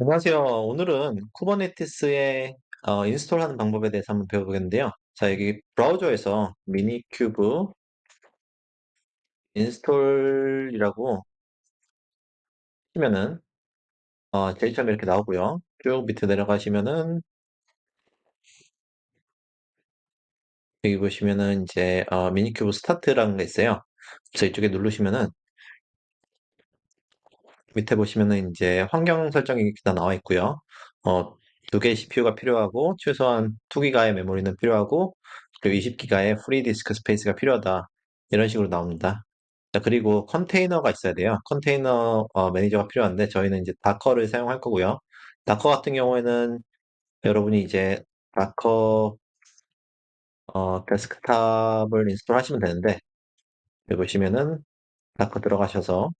안녕하세요. 오늘은 쿠버네티스에 어, 인스톨하는 방법에 대해서 한번 배워보겠는데요. 자, 여기 브라우저에서 미니큐브 인스톨이라고 치면은 어, 제일 처음에 이렇게 나오고요. 쭉 밑에 내려가시면은 여기 보시면은 이제 어, 미니큐브 스타트라는 게 있어요. 그래서 이쪽에 누르시면은 밑에 보시면은 이제 환경 설정이 다 나와 있고요. 어, 두 개의 CPU가 필요하고 최소한 2기가의 메모리는 필요하고 그리고 20기가의 프리 디스크 스페이스가 필요하다. 이런 식으로 나옵니다. 자, 그리고 컨테이너가 있어야 돼요. 컨테이너 어, 매니저가 필요한데 저희는 이제 다커를 사용할 거고요. 다커 같은 경우에는 여러분이 이제 다커 어, 데스크탑을 인스톨 하시면 되는데 여기 보시면은 다커 들어가셔서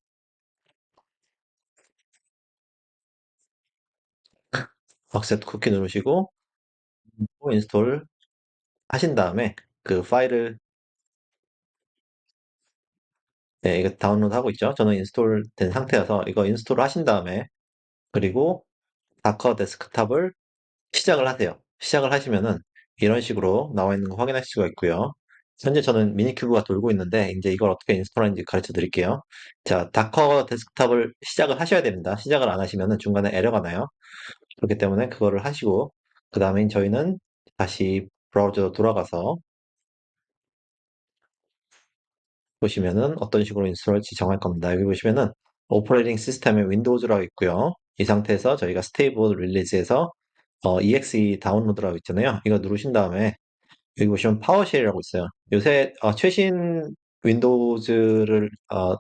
억셉트 쿠키 누르시고 인스톨 하신 다음에 그 파일을 네, 이거 다운로드 하고 있죠. 저는 인스톨 된 상태여서 이거 인스톨 하신 다음에 그리고 다커 데스크탑을 시작을 하세요. 시작을 하시면은 이런 식으로 나와 있는 거 확인하실 수가 있고요. 현재 저는 미니큐브가 돌고 있는데 이제 이걸 어떻게 인스톨하는지 가르쳐 드릴게요. 자, 다커 데스크탑을 시작을 하셔야 됩니다. 시작을 안 하시면은 중간에 에러가 나요. 그렇기 때문에 그거를 하시고 그 다음에 저희는 다시 브라우저로 돌아가서 보시면은 어떤 식으로 인스톨할지 정할 겁니다. 여기 보시면은 오퍼레이팅 시스템에 윈도우즈라고 있고요. 이 상태에서 저희가 스테이블 릴리즈에서 어, exe 다운로드라고 있잖아요. 이거 누르신 다음에 여기 보시면 파워쉘이라고 있어요. 요새 어, 최신 윈도우즈를 어,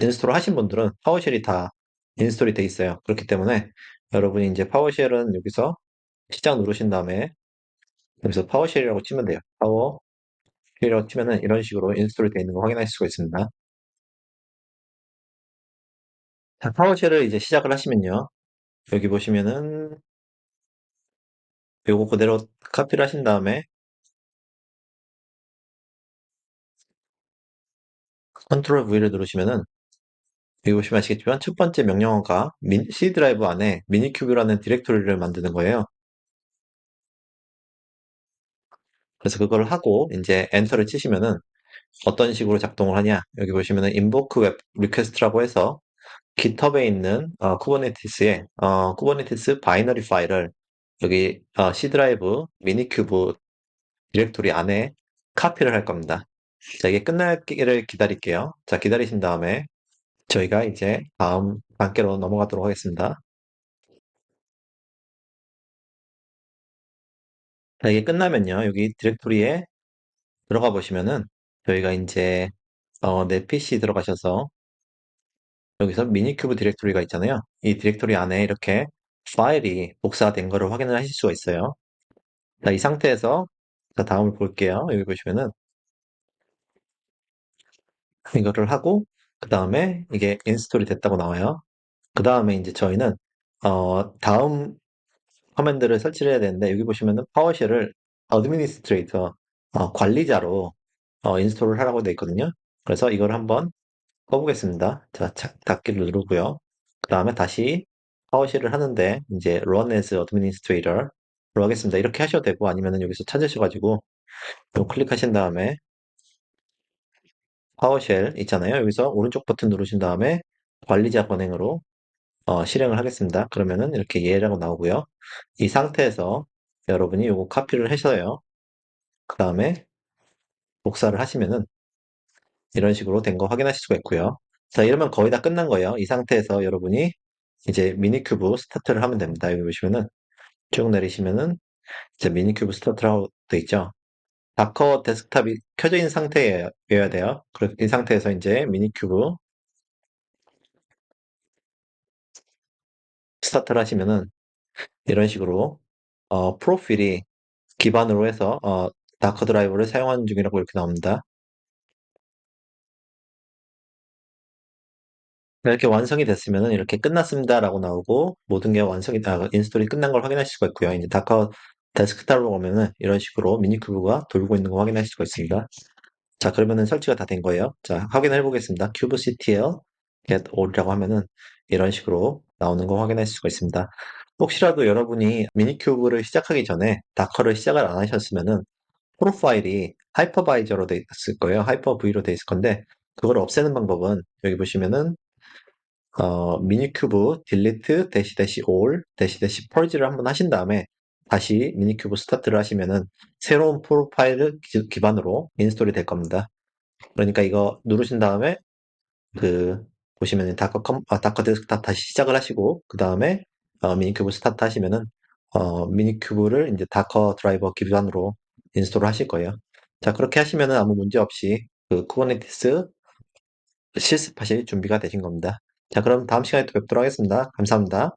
인스톨 하신 분들은 파워쉘이 다 인스톨이 돼 있어요. 그렇기 때문에 여러분이 이제 파워쉘은 여기서 시작 누르신 다음에 여기서 파워쉘이라고 치면 돼요. 파워쉘이라고 치면은 이런 식으로 인스톨이 되어 있는 거 확인하실 수가 있습니다. 자, 파워쉘을 이제 시작을 하시면요. 여기 보시면은 요거 그대로 카피를 하신 다음에 컨트롤 V를 누르시면은 여기 보시면 아시겠지만 첫 번째 명령어가 C 드라이브 안에 미니큐브라는 디렉토리를 만드는 거예요. 그래서 그걸 하고 이제 엔터를 치시면은 어떤 식으로 작동을 하냐 여기 보시면은 invoke web request라고 해서 GitHub에 있는 어, 쿠버네티스에 어, 쿠버네티스 바이너리 파일을 여기 어, C 드라이브 미니큐브 디렉토리 안에 카피를 할 겁니다. 자, 이게 끝나기를 기다릴게요. 자, 기다리신 다음에 저희가 이제 다음 단계로 넘어가도록 하겠습니다. 자, 이게 끝나면요. 여기 디렉토리에 들어가 보시면은 저희가 이제 어, 내 PC 들어가셔서 여기서 미니큐브 디렉토리가 있잖아요. 이 디렉토리 안에 이렇게 파일이 복사된 거를 확인을 하실 수가 있어요. 자, 이 상태에서 자, 다음을 볼게요. 여기 보시면은 이거를 하고 그 다음에 이게 인스톨이 됐다고 나와요. 그 다음에 이제 저희는 어, 다음 커맨드를 설치를 해야 되는데 여기 보시면은 파워쉘을 어드미니스트레이터 어, 관리자로 어, 인스톨을 하라고 되어 있거든요. 그래서 이걸 한번 꺼보겠습니다. 자, 닫기를 누르고요. 그 다음에 다시 파워쉘을 하는데 이제 run as administrator로 하겠습니다. 이렇게 하셔도 되고 아니면은 여기서 찾으셔가지고 또 클릭하신 다음에 파워쉘 있잖아요. 여기서 오른쪽 버튼 누르신 다음에 관리자 권행으로 어, 실행을 하겠습니다. 그러면은 이렇게 예라고 나오고요. 이 상태에서 여러분이 요거 카피를 하셔요. 그 다음에 복사를 하시면은 이런 식으로 된 거 확인하실 수가 있고요. 자, 이러면 거의 다 끝난 거예요. 이 상태에서 여러분이 이제 미니큐브 스타트를 하면 됩니다. 여기 보시면은 쭉 내리시면은 이제 미니큐브 스타트라고 돼 있죠. 다커 데스크탑이 켜져 있는 상태여야 돼요. 그래서 이 상태에서 이제 미니큐브 스타트를 하시면은 이런 식으로 어, 프로필이 기반으로 해서 어, 다커 드라이브를 사용하는 중이라고 이렇게 나옵니다. 이렇게 완성이 됐으면 이렇게 끝났습니다 라고 나오고 모든 게 완성이 다 인스톨이 끝난 걸 확인하실 수가 있고요. 이제 다커 데스크탑으로 오면은 이런 식으로 미니큐브가 돌고 있는 거 확인하실 수가 있습니다. 자 그러면은 설치가 다 된 거예요. 자 확인해 보겠습니다. kubectl get all이라고 하면은 이런 식으로 나오는 거 확인하실 수가 있습니다. 혹시라도 여러분이 미니큐브를 시작하기 전에 다커를 시작을 안 하셨으면은 프로파일이 하이퍼바이저로 돼 있을 거예요. 하이퍼V로 돼 있을 건데 그걸 없애는 방법은 여기 보시면은 어, 미니큐브 펄지를 한번 하신 다음에 다시 미니큐브 스타트를 하시면은 새로운 프로파일을 기, 기반으로 인스톨이 될 겁니다. 그러니까 이거 누르신 다음에 그 보시면은 다커 컴, 아, 다커 데스크탑 다시 시작을 하시고 그 다음에 어, 미니큐브 스타트 하시면은 어, 미니큐브를 이제 다커 드라이버 기반으로 인스톨을 하실 거예요. 자 그렇게 하시면은 아무 문제 없이 그 쿠버네티스 실습하실 준비가 되신 겁니다. 자 그럼 다음 시간에 또 뵙도록 하겠습니다. 감사합니다.